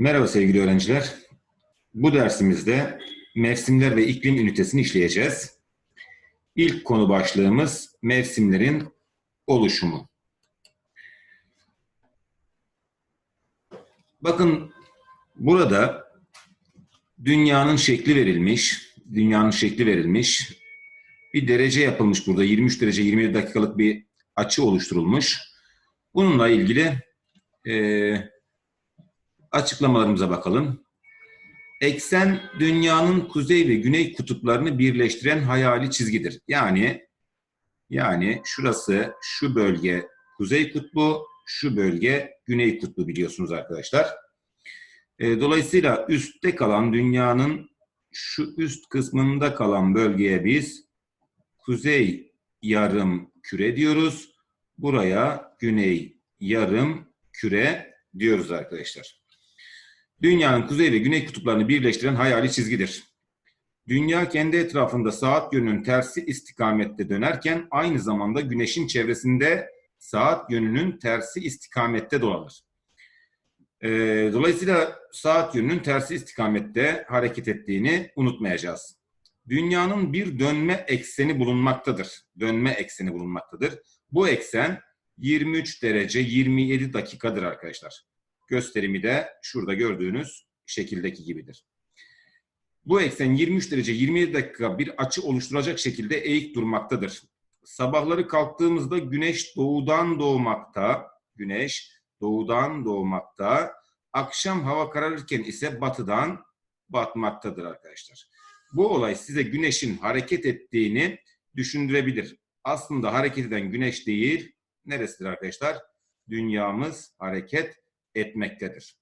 Merhaba sevgili öğrenciler. Bu dersimizde mevsimler ve iklim ünitesini işleyeceğiz. İlk konu başlığımız mevsimlerin oluşumu. Bakın burada dünyanın şekli verilmiş, dünyanın şekli verilmiş. Bir derece yapılmış burada. 23 derece 27 dakikalık bir açı oluşturulmuş. Bununla ilgili eee açıklamalarımıza bakalım. Eksen dünyanın kuzey ve güney kutuplarını birleştiren hayali çizgidir. Yani yani şurası şu bölge kuzey kutbu, şu bölge güney kutbu biliyorsunuz arkadaşlar. E, Dolayısıyla üstte kalan dünyanın şu üst kısmında kalan bölgeye biz kuzey yarım küre diyoruz. Buraya güney yarım küre diyoruz arkadaşlar. Dünyanın kuzey ve güney kutuplarını birleştiren hayali çizgidir. Dünya kendi etrafında saat yönünün tersi istikamette dönerken aynı zamanda güneşin çevresinde saat yönünün tersi istikamette dolanır. Ee, dolayısıyla saat yönünün tersi istikamette hareket ettiğini unutmayacağız. Dünyanın bir dönme ekseni bulunmaktadır. Dönme ekseni bulunmaktadır. Bu eksen 23 derece 27 dakikadır arkadaşlar. Gösterimi de şurada gördüğünüz şekildeki gibidir. Bu eksen 23 derece 27 dakika bir açı oluşturacak şekilde eğik durmaktadır. Sabahları kalktığımızda güneş doğudan doğmakta, güneş doğudan doğmakta, akşam hava kararırken ise batıdan batmaktadır arkadaşlar. Bu olay size güneşin hareket ettiğini düşündürebilir. Aslında hareket eden güneş değil, neresidir arkadaşlar? Dünyamız hareket etmektedir.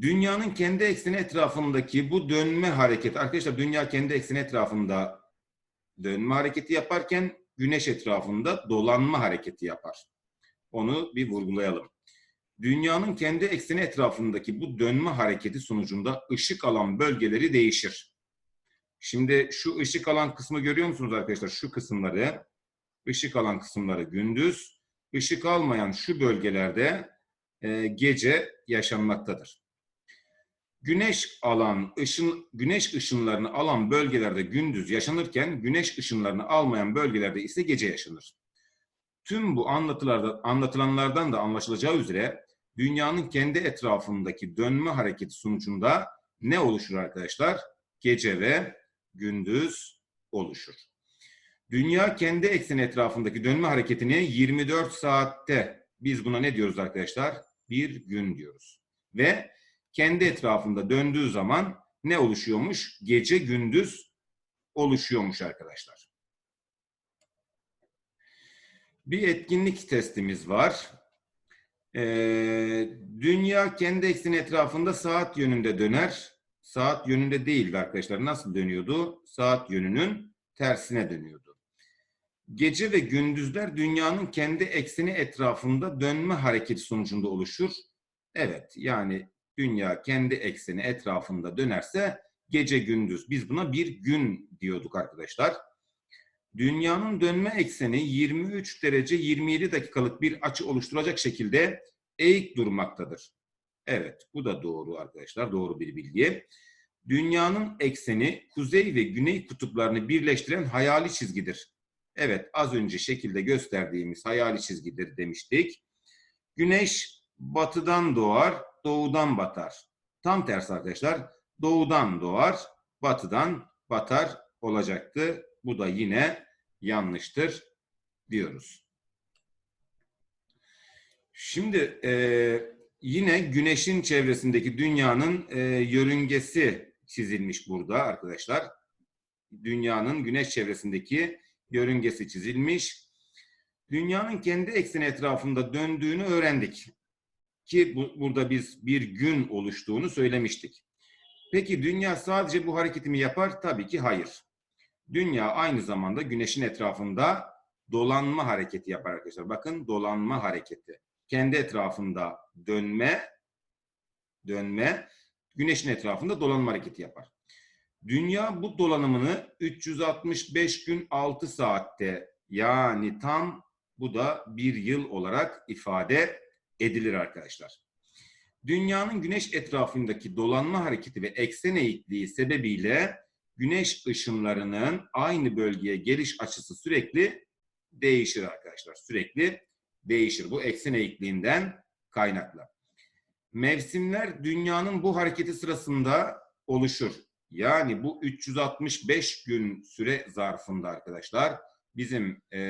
Dünyanın kendi ekseni etrafındaki bu dönme hareketi, arkadaşlar dünya kendi ekseni etrafında dönme hareketi yaparken güneş etrafında dolanma hareketi yapar. Onu bir vurgulayalım. Dünyanın kendi ekseni etrafındaki bu dönme hareketi sonucunda ışık alan bölgeleri değişir. Şimdi şu ışık alan kısmı görüyor musunuz arkadaşlar? Şu kısımları, ışık alan kısımları gündüz, ışık almayan şu bölgelerde e, gece yaşanmaktadır. Güneş alan ışın güneş ışınlarını alan bölgelerde gündüz yaşanırken güneş ışınlarını almayan bölgelerde ise gece yaşanır. Tüm bu anlatılarda anlatılanlardan da anlaşılacağı üzere dünyanın kendi etrafındaki dönme hareketi sonucunda ne oluşur arkadaşlar? Gece ve gündüz oluşur. Dünya kendi ekseni etrafındaki dönme hareketini 24 saatte biz buna ne diyoruz arkadaşlar? Bir gün diyoruz. Ve kendi etrafında döndüğü zaman ne oluşuyormuş? Gece gündüz oluşuyormuş arkadaşlar. Bir etkinlik testimiz var. Ee, dünya kendi ekseni etrafında saat yönünde döner. Saat yönünde değildi arkadaşlar. Nasıl dönüyordu? Saat yönünün tersine dönüyordu. Gece ve gündüzler dünyanın kendi ekseni etrafında dönme hareketi sonucunda oluşur. Evet, yani dünya kendi ekseni etrafında dönerse gece gündüz. Biz buna bir gün diyorduk arkadaşlar. Dünyanın dönme ekseni 23 derece 27 dakikalık bir açı oluşturacak şekilde eğik durmaktadır. Evet, bu da doğru arkadaşlar, doğru bir bilgi. Dünyanın ekseni kuzey ve güney kutuplarını birleştiren hayali çizgidir. Evet, az önce şekilde gösterdiğimiz hayali çizgidir demiştik. Güneş batıdan doğar, doğudan batar. Tam tersi arkadaşlar. Doğudan doğar, batıdan batar olacaktı. Bu da yine yanlıştır diyoruz. Şimdi e, yine güneşin çevresindeki dünyanın e, yörüngesi çizilmiş burada arkadaşlar. Dünyanın güneş çevresindeki yörüngesi çizilmiş. Dünyanın kendi ekseni etrafında döndüğünü öğrendik. Ki bu, burada biz bir gün oluştuğunu söylemiştik. Peki dünya sadece bu hareketi mi yapar? Tabii ki hayır. Dünya aynı zamanda güneşin etrafında dolanma hareketi yapar arkadaşlar. Bakın dolanma hareketi. Kendi etrafında dönme, dönme, güneşin etrafında dolanma hareketi yapar. Dünya bu dolanımını 365 gün 6 saatte yani tam bu da bir yıl olarak ifade edilir arkadaşlar. Dünyanın güneş etrafındaki dolanma hareketi ve eksen eğikliği sebebiyle güneş ışınlarının aynı bölgeye geliş açısı sürekli değişir arkadaşlar. Sürekli değişir. Bu eksen eğikliğinden kaynaklı. Mevsimler dünyanın bu hareketi sırasında oluşur. Yani bu 365 gün süre zarfında arkadaşlar bizim e,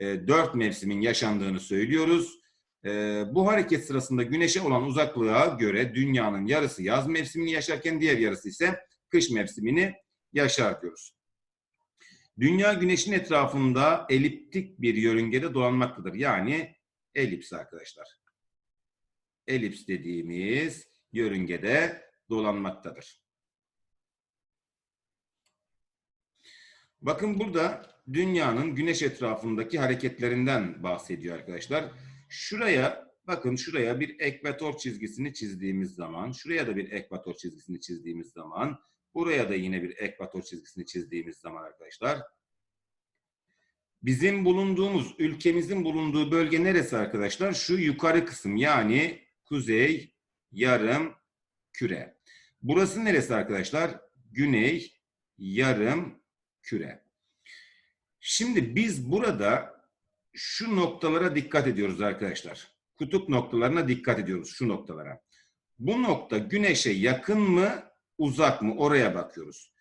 e, 4 mevsimin yaşandığını söylüyoruz. E, bu hareket sırasında güneşe olan uzaklığa göre dünyanın yarısı yaz mevsimini yaşarken diğer yarısı ise kış mevsimini yaşar diyoruz. Dünya güneşin etrafında eliptik bir yörüngede dolanmaktadır. Yani elips arkadaşlar. Elips dediğimiz yörüngede dolanmaktadır. Bakın burada dünyanın güneş etrafındaki hareketlerinden bahsediyor arkadaşlar. Şuraya bakın şuraya bir ekvator çizgisini çizdiğimiz zaman, şuraya da bir ekvator çizgisini çizdiğimiz zaman, buraya da yine bir ekvator çizgisini çizdiğimiz zaman arkadaşlar bizim bulunduğumuz, ülkemizin bulunduğu bölge neresi arkadaşlar? Şu yukarı kısım yani kuzey yarım küre. Burası neresi arkadaşlar? Güney yarım küre. Şimdi biz burada şu noktalara dikkat ediyoruz arkadaşlar. Kutup noktalarına dikkat ediyoruz şu noktalara. Bu nokta güneşe yakın mı, uzak mı? Oraya bakıyoruz.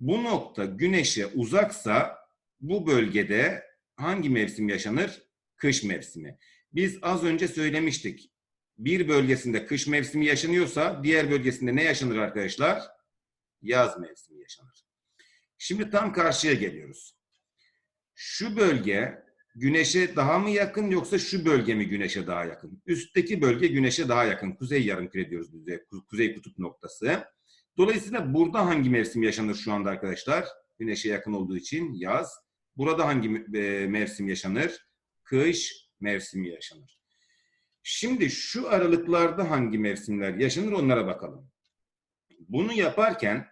Bu nokta güneşe uzaksa bu bölgede hangi mevsim yaşanır? Kış mevsimi. Biz az önce söylemiştik. Bir bölgesinde kış mevsimi yaşanıyorsa diğer bölgesinde ne yaşanır arkadaşlar? Yaz mevsimi yaşanır. Şimdi tam karşıya geliyoruz. Şu bölge güneşe daha mı yakın yoksa şu bölge mi güneşe daha yakın? Üstteki bölge güneşe daha yakın. Kuzey yarımküre diyoruz biz de. Kuzey kutup noktası. Dolayısıyla burada hangi mevsim yaşanır şu anda arkadaşlar? Güneşe yakın olduğu için yaz. Burada hangi e, mevsim yaşanır? Kış mevsimi yaşanır. Şimdi şu aralıklarda hangi mevsimler yaşanır onlara bakalım. Bunu yaparken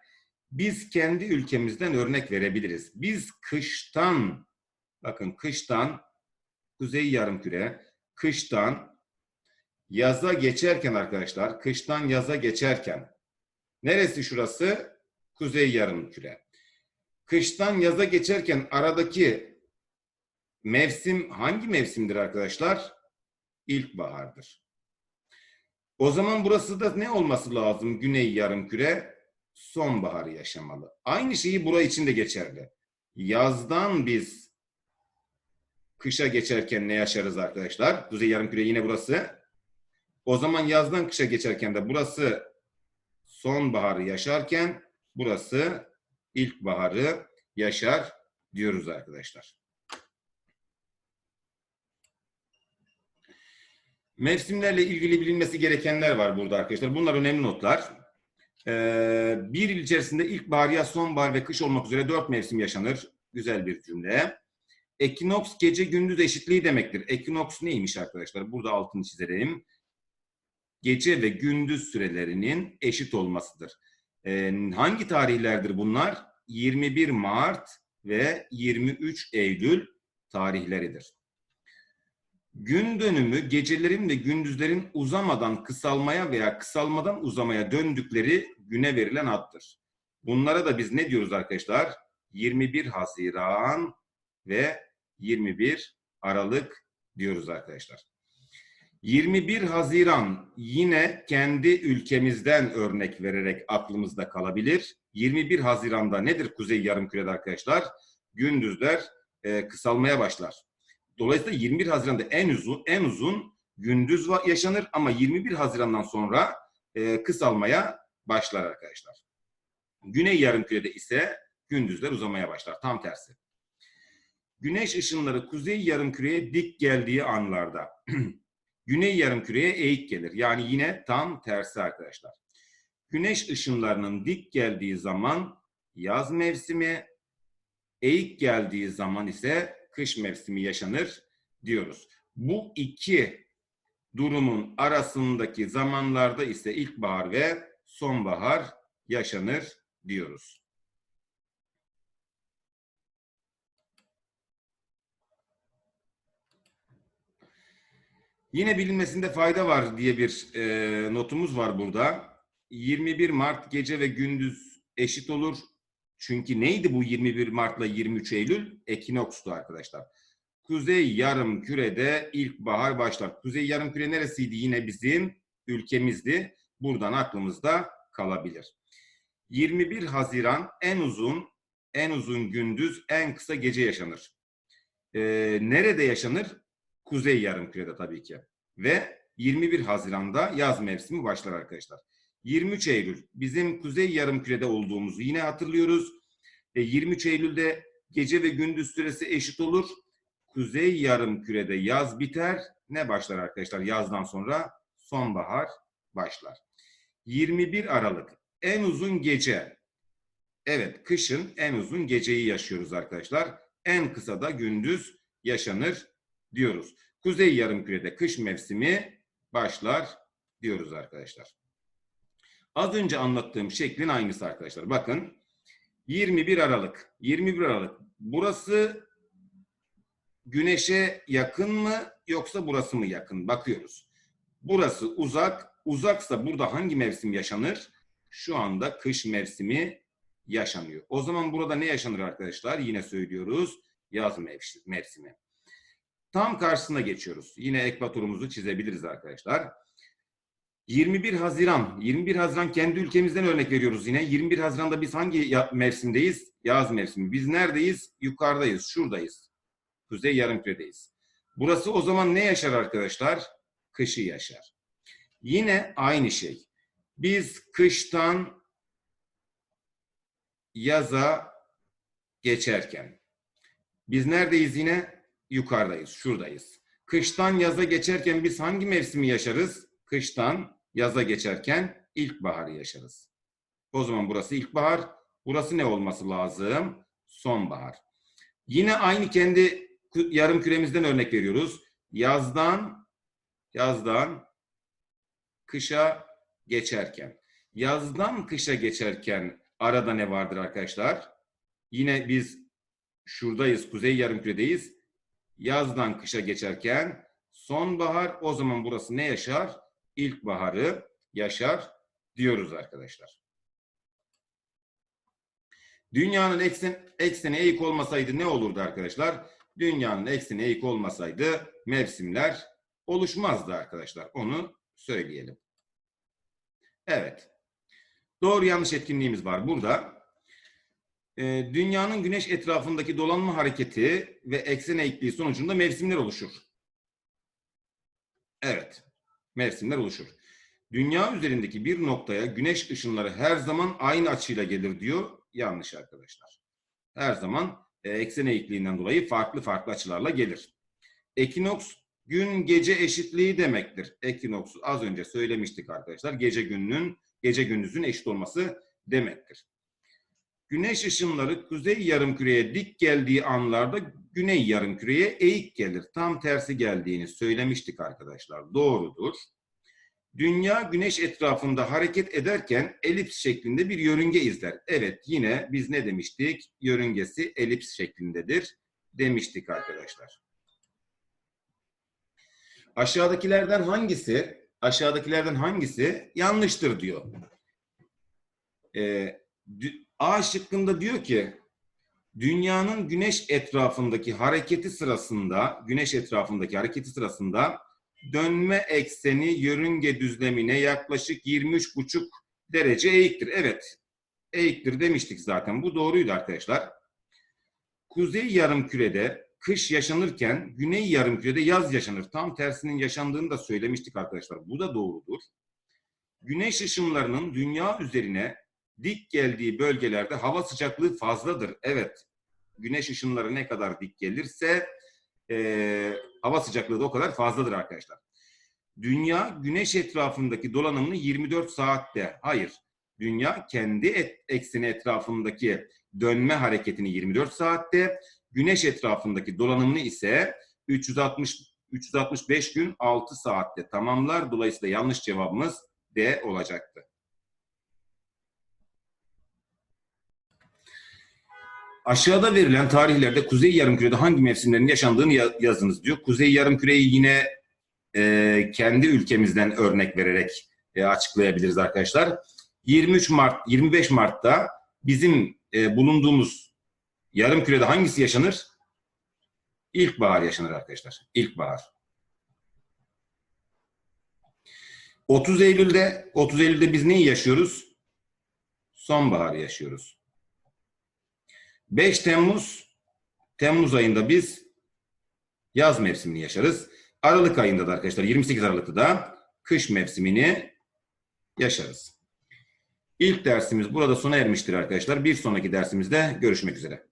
biz kendi ülkemizden örnek verebiliriz. Biz kıştan, bakın kıştan, kuzey yarımküre, kıştan yaza geçerken arkadaşlar, kıştan yaza geçerken, neresi şurası? Kuzey yarımküre. Kıştan yaza geçerken aradaki mevsim hangi mevsimdir arkadaşlar? İlkbahardır. O zaman burası da ne olması lazım? Güney yarımküre sonbaharı yaşamalı. Aynı şeyi buraya için de geçerli. Yazdan biz kışa geçerken ne yaşarız arkadaşlar? Kuzey yarımküre yine burası. O zaman yazdan kışa geçerken de burası sonbaharı yaşarken burası ilkbaharı yaşar diyoruz arkadaşlar. Mevsimlerle ilgili bilinmesi gerekenler var burada arkadaşlar. Bunlar önemli notlar. Ee, bir yıl içerisinde ilkbahar, yaz, sonbahar ve kış olmak üzere dört mevsim yaşanır. Güzel bir cümle. Ekinoks gece gündüz eşitliği demektir. Ekinoks neymiş arkadaşlar? Burada altını çizelim. Gece ve gündüz sürelerinin eşit olmasıdır. Ee, hangi tarihlerdir bunlar? 21 Mart ve 23 Eylül tarihleridir. Gün dönümü gecelerin ve gündüzlerin uzamadan kısalmaya veya kısalmadan uzamaya döndükleri güne verilen addır. Bunlara da biz ne diyoruz arkadaşlar? 21 Haziran ve 21 Aralık diyoruz arkadaşlar. 21 Haziran yine kendi ülkemizden örnek vererek aklımızda kalabilir. 21 Haziran'da nedir Kuzey Yarımküre'de arkadaşlar? Gündüzler e, kısalmaya başlar. Dolayısıyla 21 Haziran'da en uzun en uzun gündüz yaşanır ama 21 Haziran'dan sonra e, kısalmaya başlar arkadaşlar. Güney Yarımküre'de ise gündüzler uzamaya başlar. Tam tersi. Güneş ışınları kuzey yarımküreye dik geldiği anlarda güney yarımküreye eğik gelir. Yani yine tam tersi arkadaşlar. Güneş ışınlarının dik geldiği zaman yaz mevsimi, eğik geldiği zaman ise kış mevsimi yaşanır diyoruz. Bu iki durumun arasındaki zamanlarda ise ilkbahar ve sonbahar yaşanır diyoruz. Yine bilinmesinde fayda var diye bir e, notumuz var burada. 21 Mart gece ve gündüz eşit olur. Çünkü neydi bu 21 Mart'la 23 Eylül? Ekinoks'tu arkadaşlar. Kuzey yarım kürede ilkbahar başlar. Kuzey yarım küre neresiydi? Yine bizim ülkemizdi. Buradan aklımızda kalabilir. 21 Haziran en uzun en uzun gündüz, en kısa gece yaşanır. Ee, nerede yaşanır? Kuzey yarımkürede tabii ki. Ve 21 Haziran'da yaz mevsimi başlar arkadaşlar. 23 Eylül bizim kuzey yarımkürede olduğumuzu yine hatırlıyoruz. E, 23 Eylül'de gece ve gündüz süresi eşit olur. Kuzey yarımkürede yaz biter. Ne başlar arkadaşlar yazdan sonra? Sonbahar başlar. 21 Aralık en uzun gece. Evet, kışın en uzun geceyi yaşıyoruz arkadaşlar. En kısa da gündüz yaşanır diyoruz. Kuzey yarımkürede kış mevsimi başlar diyoruz arkadaşlar. Az önce anlattığım şeklin aynısı arkadaşlar. Bakın 21 Aralık. 21 Aralık. Burası güneşe yakın mı yoksa burası mı yakın? Bakıyoruz. Burası uzak. Uzaksa burada hangi mevsim yaşanır? Şu anda kış mevsimi yaşanıyor. O zaman burada ne yaşanır arkadaşlar? Yine söylüyoruz. Yaz mevsimi. Tam karşısına geçiyoruz. Yine ekvatorumuzu çizebiliriz arkadaşlar. 21 Haziran. 21 Haziran kendi ülkemizden örnek veriyoruz yine. 21 Haziran'da biz hangi mevsimdeyiz? Yaz mevsimi. Biz neredeyiz? Yukarıdayız. Şuradayız. Kuzey yarımküredeyiz. Burası o zaman ne yaşar arkadaşlar? Kışı yaşar. Yine aynı şey. Biz kıştan yaza geçerken. Biz neredeyiz yine? Yukarıdayız, şuradayız. Kıştan yaza geçerken biz hangi mevsimi yaşarız? Kıştan yaza geçerken ilkbaharı yaşarız. O zaman burası ilkbahar. Burası ne olması lazım? Sonbahar. Yine aynı kendi yarım küremizden örnek veriyoruz. Yazdan yazdan kışa geçerken. Yazdan kışa geçerken arada ne vardır arkadaşlar? Yine biz şuradayız, kuzey yarımküredeyiz. Yazdan kışa geçerken sonbahar o zaman burası ne yaşar? İlkbaharı yaşar diyoruz arkadaşlar. Dünyanın eksen, ekseni eğik olmasaydı ne olurdu arkadaşlar? Dünyanın ekseni eğik olmasaydı mevsimler oluşmazdı arkadaşlar. Onu söyleyelim. Evet. Doğru yanlış etkinliğimiz var burada. Ee, dünyanın güneş etrafındaki dolanma hareketi ve eksen eğikliği sonucunda mevsimler oluşur. Evet. Mevsimler oluşur. Dünya üzerindeki bir noktaya güneş ışınları her zaman aynı açıyla gelir diyor. Yanlış arkadaşlar. Her zaman e, eksen eğikliğinden dolayı farklı farklı açılarla gelir. Ekinoks gün gece eşitliği demektir. Ekinoks az önce söylemiştik arkadaşlar. Gece gününün gece gündüzün eşit olması demektir. Güneş ışınları kuzey yarımküreye dik geldiği anlarda güney yarımküreye eğik gelir. Tam tersi geldiğini söylemiştik arkadaşlar. Doğrudur. Dünya güneş etrafında hareket ederken elips şeklinde bir yörünge izler. Evet yine biz ne demiştik? Yörüngesi elips şeklindedir demiştik arkadaşlar. Aşağıdakilerden hangisi aşağıdakilerden hangisi yanlıştır diyor. Ee, A şıkkında diyor ki dünyanın güneş etrafındaki hareketi sırasında güneş etrafındaki hareketi sırasında dönme ekseni yörünge düzlemine yaklaşık 23,5 derece eğiktir. Evet, eğiktir demiştik zaten. Bu doğruydu arkadaşlar. Kuzey yarımkürede kış yaşanırken güney yarımkürede yaz yaşanır. Tam tersinin yaşandığını da söylemiştik arkadaşlar. Bu da doğrudur. Güneş ışınlarının dünya üzerine dik geldiği bölgelerde hava sıcaklığı fazladır. Evet, güneş ışınları ne kadar dik gelirse e, hava sıcaklığı da o kadar fazladır arkadaşlar. Dünya güneş etrafındaki dolanımını 24 saatte, hayır, dünya kendi et, ekseni etrafındaki dönme hareketini 24 saatte, güneş etrafındaki dolanımını ise 360 365 gün 6 saatte tamamlar. Dolayısıyla yanlış cevabımız D olacaktı. Aşağıda verilen tarihlerde Kuzey Yarımküre'de hangi mevsimlerin yaşandığını yazınız diyor. Kuzey Yarımküre'yi yine e, kendi ülkemizden örnek vererek e, açıklayabiliriz arkadaşlar. 23 Mart, 25 Mart'ta bizim e, bulunduğumuz yarım kürede hangisi yaşanır? İlkbahar yaşanır arkadaşlar. İlkbahar. 30 Eylül'de 30 Eylül'de biz neyi yaşıyoruz? Sonbahar yaşıyoruz. 5 Temmuz Temmuz ayında biz yaz mevsimini yaşarız. Aralık ayında da arkadaşlar 28 Aralık'ta da kış mevsimini yaşarız. İlk dersimiz burada sona ermiştir arkadaşlar. Bir sonraki dersimizde görüşmek üzere.